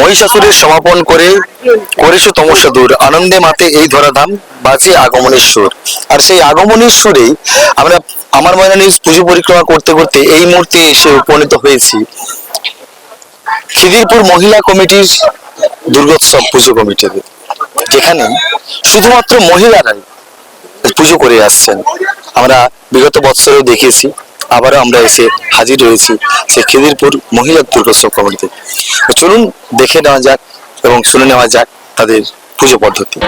মহিষাসুরের সমাপন করে করেছ তমস্যা দূর। আনন্দে মাতে এই ধরাধাম বাজে আগমনের সুর। আর সেই আগমনের সুরেই আমরা আমার নিউজ পুজো পরিক্রমা করতে করতে এই মুহূর্তে এসে উপনীত হয়েছি। খিদিরপুর মহিলা কমিটির দুর্গোৎসব পুজো কমিটিতে যেখানে শুধুমাত্র মহিলারাই পুজো করে আসছেন। আমরা বিগত বৎসরেও দেখেছি আবারও আমরা এসে হাজির হয়েছি সেই খিদিরপুর মহিলা দুর্গোৎসব কমিটিতে। চলুন দেখে নেওয়া যাক এবং শুনে নেওয়া যাক তাদের পুজো পদ্ধতি।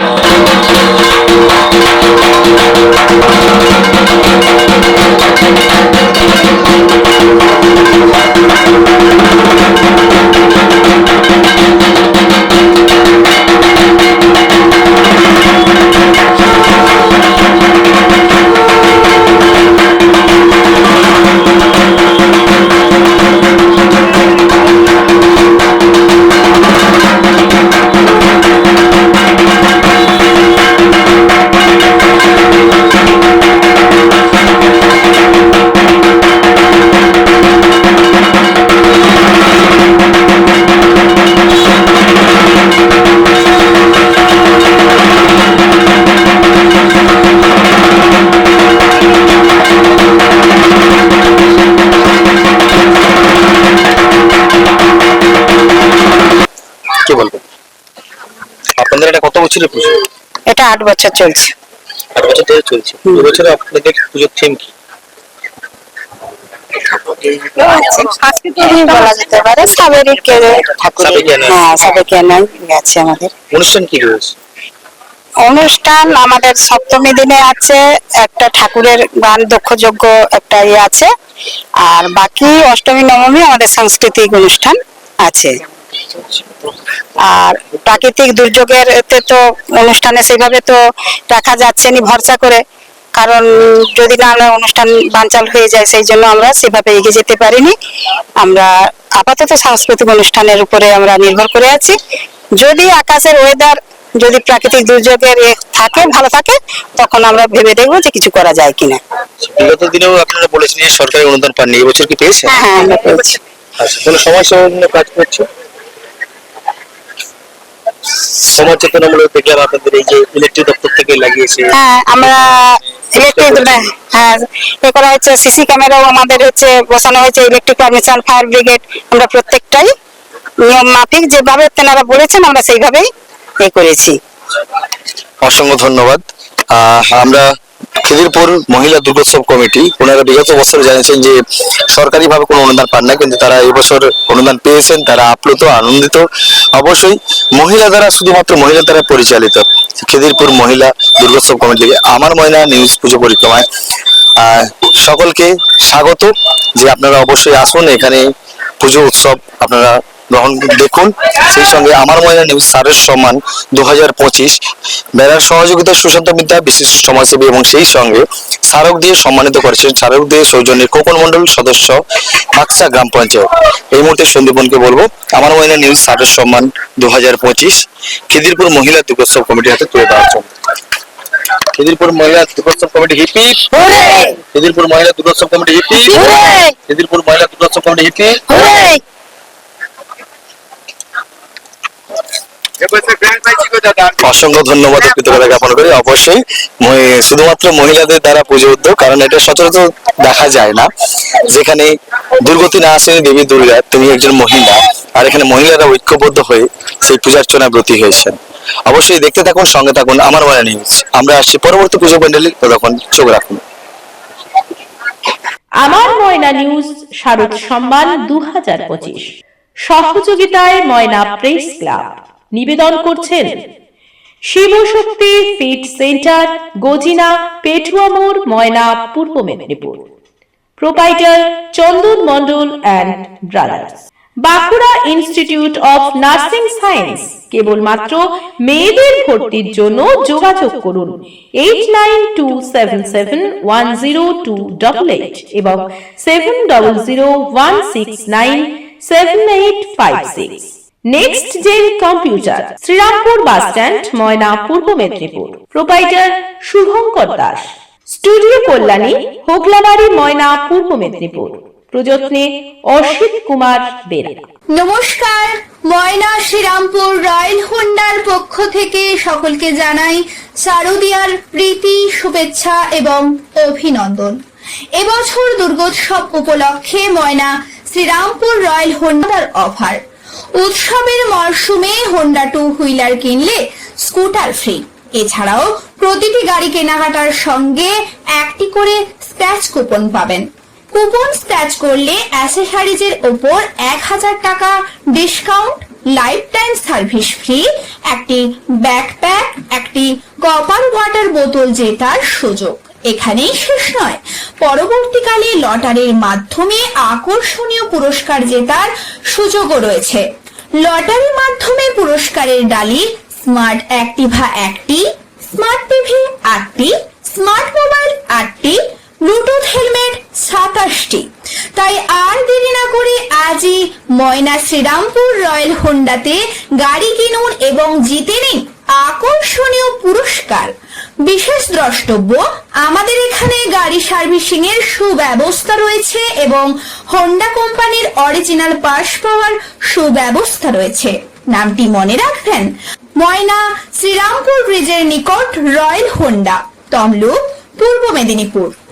বছরের পুজো? এটা আট বছর চলছে। আট বছর ধরে চলছে। বছরে আপনাদের পুজোর থিম কি? সাংস্কৃতিক বলা যেতে পারে সাবেরিক ঠাকুর সাবেকিয়ানা। হ্যাঁ সাবেকিয়ানাই আছে আমাদের। অনুষ্ঠান কি রয়েছে? অনুষ্ঠান আমাদের সপ্তমী দিনে আছে একটা ঠাকুরের গান দক্ষযজ্ঞ একটা ইয়ে আছে আর বাকি অষ্টমী নবমী আমাদের সাংস্কৃতিক অনুষ্ঠান আছে। আর প্রাকৃতিক দুর্যোগের এতে তো অনুষ্ঠানে সেভাবে তো রাখা যাচ্ছে না ভরসা করে। কারণ যদি না আমরা অনুষ্ঠান বানচাল হয়ে যায় সেই জন্য আমরা সেভাবে এগিয়ে যেতে পারিনি। আমরা আপাতত সাংস্কৃতিক অনুষ্ঠানের উপরে আমরা নির্ভর করে আছি। যদি আকাশের ওয়েদার যদি প্রাকৃতিক দুর্যোগের থাকে ভালো থাকে তখন আমরা ভেবে দেখব যে কিছু করা যায় কিনা। বিগত দিনেও আপনারা বলেছেন যে সরকারি অনুদান পাননি এবছর কি পেয়েছেন? হ্যাঁ হ্যাঁ আমরা পেয়েছি। আচ্ছা কোনো সমাজ সেবা কাজ করছ? সমাজ চেতনামূলক দেখলাম আপনাদের এই যে ইলেকট্রিক দপ্তর থেকে লাগিয়েছে। হ্যাঁ আমরা ইলেকট্রিক হ্যাঁ এ করা হচ্ছে সিসি ক্যামেরাও আমাদের হচ্ছে বসানো হয়েছে ইলেকট্রিক পারমিশন ফায়ার ব্রিগেড আমরা প্রত্যেকটাই নিয়ম মাফিক যেভাবে তেনারা বলেছেন আমরা সেইভাবেই এ করেছি। অসংখ্য ধন্যবাদ। আমরা খিদিরপুর মহিলা দুর্গোৎসব কমিটি ওনারা বিগত বছর জানিয়েছেন যে সরকারিভাবে কোনো অনুদান পান না, কিন্তু তারা এবছর অনুদান পেয়েছেন, তারা আপ্লুত, আনন্দিত। অবশ্যই মহিলা দ্বারা শুধুমাত্র মহিলা দ্বারা পরিচালিত খিদিরপুর মহিলা দুর্গোৎসব কমিটি। আমার ময়না নিউজ পুজো পরিক্রমায়। সকলকে স্বাগত। যে আপনারা অবশ্যই আসুন, এখানে পুজো উৎসব আপনারা গ্রহণ দেখুন সেই সঙ্গে আমার ময়না নিউজ স্যারের সম্মান দু হাজার পঁচিশ। মেলার সহযোগিতা সুশান্ত বিদ্যা বিশিষ্ট সমাজসেবী এবং সেই সঙ্গে স্মারক দিয়ে সম্মানিত করেছেন স্মারক দিয়ে সৌজন্যে কোকন মন্ডল সদস্য বাক্সা গ্রাম পঞ্চায়েত। এই মুহূর্তে সন্দীপনকে বলব আমার ময়না নিউজ স্যারের সম্মান দু হাজার পঁচিশ। খিদিরপুর মহিলা দুর্গোৎসব কমিটির হাতে তুলে দেওয়ার জন্য। খিদিরপুর মহিলা দুর্গোৎসব কমিটি হিপি। খিদিরপুর মহিলা দুর্গোৎসব কমিটি হিপি। খিদিরপুর মহিলা দুর্গোৎসব কমিটি হিপি। অসংখ্য ধন্যবাদ কৃতজ্ঞতা জ্ঞাপন করি। অবশ্যই শুধুমাত্র মহিলাদের দ্বারা পুজো উদ্যোগ কারণ এটা সচরাচর দেখা যায় না। যেখানে দুর্গতি না আসেনি দেবী দুর্গা তিনি একজন মহিলা আর এখানে মহিলারা ঐক্যবদ্ধ হয়ে সেই পূজার্চনায় ব্রতী হয়েছেন। অবশ্যই দেখতে থাকুন সঙ্গে থাকুন আমার মনে নিউজ আমরা আসছি পরবর্তী পুজো প্যান্ডেলে তখন চোখ রাখুন। আমার ময়না নিউজ শারদ সম্মান দু হাজার পঁচিশ। সহযোগিতায় ময়না প্রেস ক্লাব নিবেদন করছেন। Shivshakti fit centre, Gajina পেটুয়ামোর Moyna, Purba Medinipur. Proprietor Chandan Mandal and brothers. Bankura institute of nursing science. কেবলমাত্র মেয়েদের ভর্তির জন্য যোগাযোগ করুন eight nine two seven seven one zero two double eight এবং seven double zero one six nine seven eight five six next gen computer Shrirampur bus stand Moyna পূর্ব Medinipur proprietor Shubhankar Das studio Kalyani Hoglabari Moyna পূর্ব মেদিনীপুর প্রযত্নে অসিত কুমার বেরা নমস্কার, ময়না Srirampur royal হোন্ডার পক্ষ থেকে সকলকে জানাই শারদীয়ার প্রীতি, শুভেচ্ছা এবং অভিনন্দন। এবছর দুর্গোৎসব উপলক্ষে ময়না শ্রীরামপুর রয়্যাল হোন্ডার অফার উৎসবের মরশুমে হোন্ডা টু হুইলার কিনলে স্কুটার ফ্রি এছাড়াও প্রতিটি গাড়ি কেনাকাটার সঙ্গে একটি করে স্ক্র্যাচ কুপন পাবেন। কুপন স্ক্র্যাচ করলে অ্যাসেসারিজের ওপর এক হাজার টাকা discount life time service free একটি ব্যাকপ্যাক একটি কপার ওয়াটার বোতল জেতার সুযোগ। এখানেই শেষ নয়। পরবর্তীকালে লটারির মাধ্যমে আকর্ষণীয় পুরস্কার জেতার সুযোগও রয়েছে। লটারির মাধ্যমে পুরস্কারের ডালি স্মার্ট অ্যাক্টিভা একটি স্মার্ট টিভি আটটি স্মার্ট মোবাইল আটটি ব্লুটুথ হেলমেট সাতাশটি। তাই আর দেরি না করে আজই ময়না শ্রীরামপুর রয়্যাল হোন্ডাতে গাড়ি কিনুন এবং জিতে নিন আকর্ষণীয় পুরস্কার। বিশেষ দ্রষ্টব্য, আমাদের এখানে গাড়ি সার্ভিসিং এর সুব্যবস্থা রয়েছে এবং হন্ডা কোম্পানির অরিজিনাল পাশ পাওয়ার সুব্যবস্থা রয়েছে। নামটি মনে রাখবেন, ময়না শ্রীরামপুর ব্রিজের নিকট রয়্যাল হোন্ডা তমলুক, পূর্ব মেদিনীপুর।